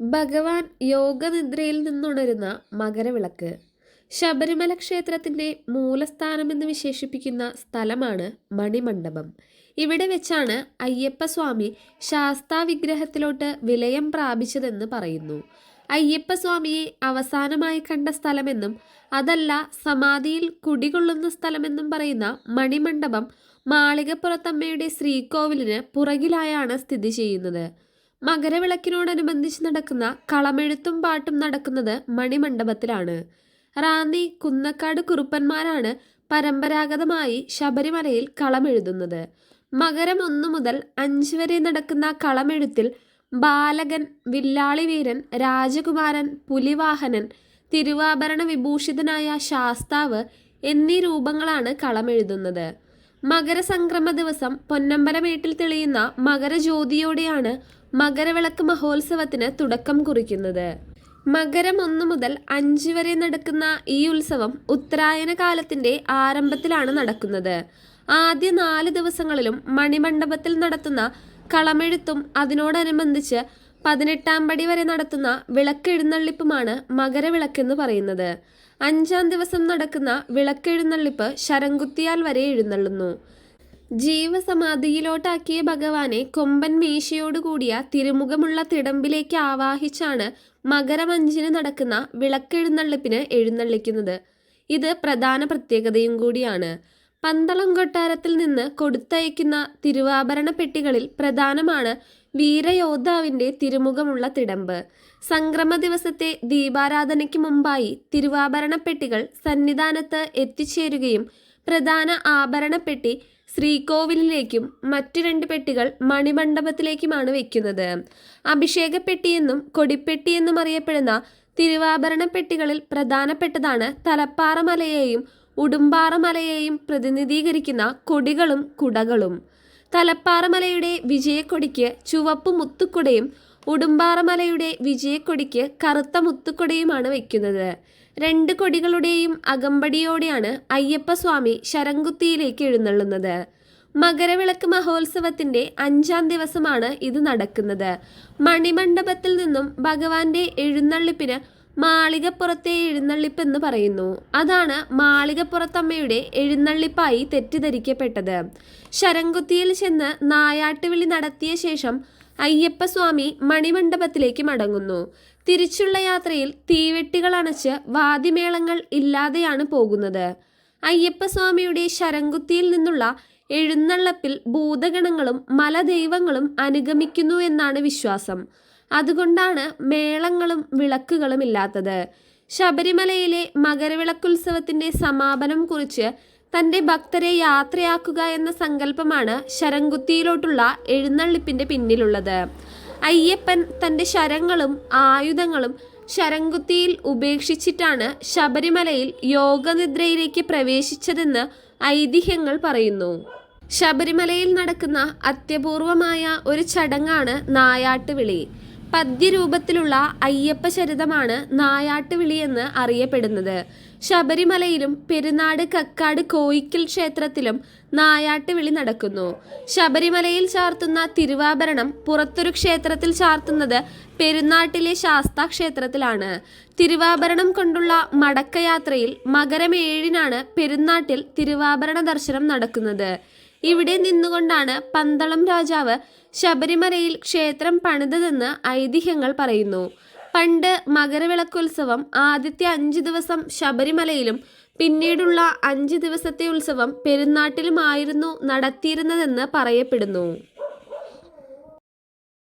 ഭഗവാൻ യോഗനിദ്രയിൽ നിന്നുണരുന്ന മകരവിളക്ക് ശബരിമല ക്ഷേത്രത്തിന്റെ മൂലസ്ഥാനമെന്ന് വിശേഷിപ്പിക്കുന്ന സ്ഥലമാണ് മണിമണ്ഡപം. ഇവിടെ വെച്ചാണ് അയ്യപ്പസ്വാമി ശാസ്താ വിഗ്രഹത്തിലോട്ട് വിലയം പ്രാപിച്ചതെന്ന് പറയുന്നു. അയ്യപ്പസ്വാമിയെ അവസാനമായി കണ്ട സ്ഥലമെന്നും അതല്ല സമാധിയിൽ കുടികൊള്ളുന്ന സ്ഥലമെന്നും പറയുന്ന മണിമണ്ഡപം മാളികപ്പുറത്തമ്മയുടെ ശ്രീകോവിലിന് പുറകിലായാണ് സ്ഥിതി ചെയ്യുന്നത്. മകരവിളക്കിനോടനുബന്ധിച്ച് നടക്കുന്ന കളമെഴുത്തും പാട്ടും നടക്കുന്നത് മണിമണ്ഡപത്തിലാണ്. റാന്നി കുന്നക്കാട് കുറുപ്പന്മാരാണ് പരമ്പരാഗതമായി ശബരിമലയിൽ കളമെഴുതുന്നത്. മകരം ഒന്നു മുതൽ അഞ്ച് വരെ നടക്കുന്ന കളമെഴുത്തിൽ ബാലകൻ വില്ലാളിവീരൻ രാജകുമാരൻ പുലിവാഹനൻ തിരുവാഭരണ വിഭൂഷിതനായ ശാസ്താവ് എന്നീ രൂപങ്ങളാണ് കളമെഴുതുന്നത്. മകരസംക്രമ ദിവസം പൊന്നമ്പലമേട്ടിൽ തെളിയുന്ന മകരജ്യോതിയോടെയാണ് മകരവിളക്ക് മഹോത്സവത്തിന് തുടക്കം കുറിക്കുന്നത്. മകരം ഒന്നു മുതൽ അഞ്ച് വരെ നടക്കുന്ന ഈ ഉത്സവം ഉത്തരായന കാലത്തിന്റെ ആരംഭത്തിലാണ് നടക്കുന്നത്. ആദ്യ നാല് ദിവസങ്ങളിലും മണിമണ്ഡപത്തിൽ നടത്തുന്ന കളമെഴുത്തും അതിനോടനുബന്ധിച്ച് പതിനെട്ടാം പടി വരെ നടത്തുന്ന വിളക്കെഴുന്നള്ളിപ്പുമാണ് മകരവിളക്കെന്ന് പറയുന്നത്. അഞ്ചാം ദിവസം നടക്കുന്ന വിളക്കെഴുന്നള്ളിപ്പ് ശരംകുത്തിയാൽ വരെ എഴുന്നള്ളുന്നു. ജീവസമാധിയിലോട്ടാക്കിയ ഭഗവാനെ കൊമ്പൻ മീശയോടുകൂടിയ തിരുമുഖമുള്ള തിടമ്പിലേക്ക് ആവാഹിച്ചാണ് മകരമഞ്ചിന് നടക്കുന്ന വിളക്കെഴുന്നള്ളിപ്പിന് എഴുന്നള്ളിക്കുന്നത്. ഇത് പ്രധാന പ്രത്യേകതയും കൂടിയാണ്. പന്തളം കൊട്ടാരത്തിൽ നിന്ന് കൊടുത്തയക്കുന്ന തിരുവാഭരണ പെട്ടികളിൽ പ്രധാനമാണ് വീരയോദ്ധാവിന്റെ തിരുമുഖമുള്ള തിടമ്പ്. സംക്രമ ദിവസത്തെ ദീപാരാധനയ്ക്ക് മുമ്പായി തിരുവാഭരണ പെട്ടികൾ സന്നിധാനത്ത് എത്തിച്ചേരുകയും പ്രധാന ആഭരണപ്പെട്ടി ശ്രീകോവിലിലേക്കും മറ്റു രണ്ട് പെട്ടികൾ മണിമണ്ഡപത്തിലേക്കുമാണ് വെക്കുന്നത്. അഭിഷേകപ്പെട്ടിയെന്നും കൊടിപ്പെട്ടിയെന്നും അറിയപ്പെടുന്ന തിരുവാഭരണ പെട്ടികളിൽ പ്രധാനപ്പെട്ടതാണ് തലപ്പാറമലയെയും ഉടുമ്പാറമലയെയും പ്രതിനിധീകരിക്കുന്ന കൊടികളും കുടകളും. തലപ്പാറമലയുടെ വിജയക്കൊടിക്ക് ചുവപ്പ് മുത്തുക്കുടയും ഉടുമ്പാറമലയുടെ വിജയക്കൊടിക്ക് കറുത്ത മുത്തുക്കൊടിയുമാണ് വയ്ക്കുന്നത് രണ്ട് കൊടികളുടെയും അകമ്പടിയോടെയാണ് അയ്യപ്പസ്വാമി ശരംകുത്തിയിലേക്ക് എഴുന്നള്ളുന്നത്. മകരവിളക്ക് മഹോത്സവത്തിന്റെ അഞ്ചാം ദിവസമാണ് ഇത് നടക്കുന്നത്. മണിമണ്ഡപത്തിൽ നിന്നും ഭഗവാന്റെ എഴുന്നള്ളിപ്പിന് മാളികപ്പുറത്തെ എഴുന്നള്ളിപ്പ് എന്ന് പറയുന്നു. അതാണ് മാളികപ്പുറത്തമ്മയുടെ എഴുന്നള്ളിപ്പായി തെറ്റിദ്ധരിക്കപ്പെട്ടത്. ശരംകുത്തിയിൽ ചെന്ന് നായാട്ടുവിളി നടത്തിയ ശേഷം അയ്യപ്പസ്വാമി മണിമണ്ഡപത്തിലേക്ക് മടങ്ങുന്നു. തിരിച്ചുള്ള യാത്രയിൽ തീവെട്ടികൾ അണച്ച് വാദിമേളങ്ങൾ ഇല്ലാതെയാണ് പോകുന്നത്. അയ്യപ്പസ്വാമിയുടെ ശരംകുത്തിയിൽ നിന്നുള്ള എഴുന്നള്ളപ്പിൽ ഭൂതഗണങ്ങളും മലദൈവങ്ങളും അനുഗമിക്കുന്നു എന്നാണ് വിശ്വാസം. അതുകൊണ്ടാണ് മേളങ്ങളും വിളക്കുകളും ഇല്ലാത്തത്. ശബരിമലയിലെ മകരവിളക്കുത്സവത്തിന്റെ സമാപനം കുറിച്ച് തന്റെ ഭക്തരെ യാത്രയാക്കുക എന്ന സങ്കല്പമാണ് ശരംകുത്തിയിലോട്ടുള്ള എഴുന്നള്ളിപ്പിന്റെ പിന്നിലുള്ളത്. അയ്യപ്പൻ തന്റെ ശരങ്ങളും ആയുധങ്ങളും ശരംകുത്തിയിൽ ഉപേക്ഷിച്ചിട്ടാണ് ശബരിമലയിൽ യോഗനിദ്രയിലേക്ക് പ്രവേശിച്ചതെന്ന് ഐതിഹ്യങ്ങൾ പറയുന്നു. ശബരിമലയിൽ നടക്കുന്ന അത്യപൂർവമായ ഒരു ചടങ്ങാണ് നായാട്ടുവിളി. പദ്യരൂപത്തിലുള്ള അയ്യപ്പ ചരിതമാണ് നായാട്ടുവിളി എന്ന് അറിയപ്പെടുന്നത്. ശബരിമലയിലും പെരുന്നാട് കക്കാട് കോയിക്കൽ ക്ഷേത്രത്തിലും നായാട്ടുവിളി നടക്കുന്നു. ശബരിമലയിൽ ചാർത്തുന്ന തിരുവാഭരണം പുറത്തൊരു ക്ഷേത്രത്തിൽ ചാർത്തുന്നത് പെരുന്നാട്ടിലെ ശാസ്താ ക്ഷേത്രത്തിലാണ് തിരുവാഭരണം കൊണ്ടുള്ള മടക്കയാത്രയിൽ മകരം ഏഴിനാണ് പെരുന്നാട്ടിൽ തിരുവാഭരണ ദർശനം നടക്കുന്നത്. ഇവിടെ നിന്നുകൊണ്ടാണ് പന്തളം രാജാവ് ശബരിമലയിൽ ക്ഷേത്രം പണിതതെന്ന് ഐതിഹ്യങ്ങൾ പറയുന്നു. പണ്ട് മകരവിളക്കുത്സവം ആദ്യത്തെ അഞ്ച് ദിവസം ശബരിമലയിലും പിന്നീടുള്ള അഞ്ച് ദിവസത്തെ ഉത്സവം പെരുന്നാട്ടിലുമായിരുന്നു നടത്തിയിരുന്നതെന്ന് പറയപ്പെടുന്നു.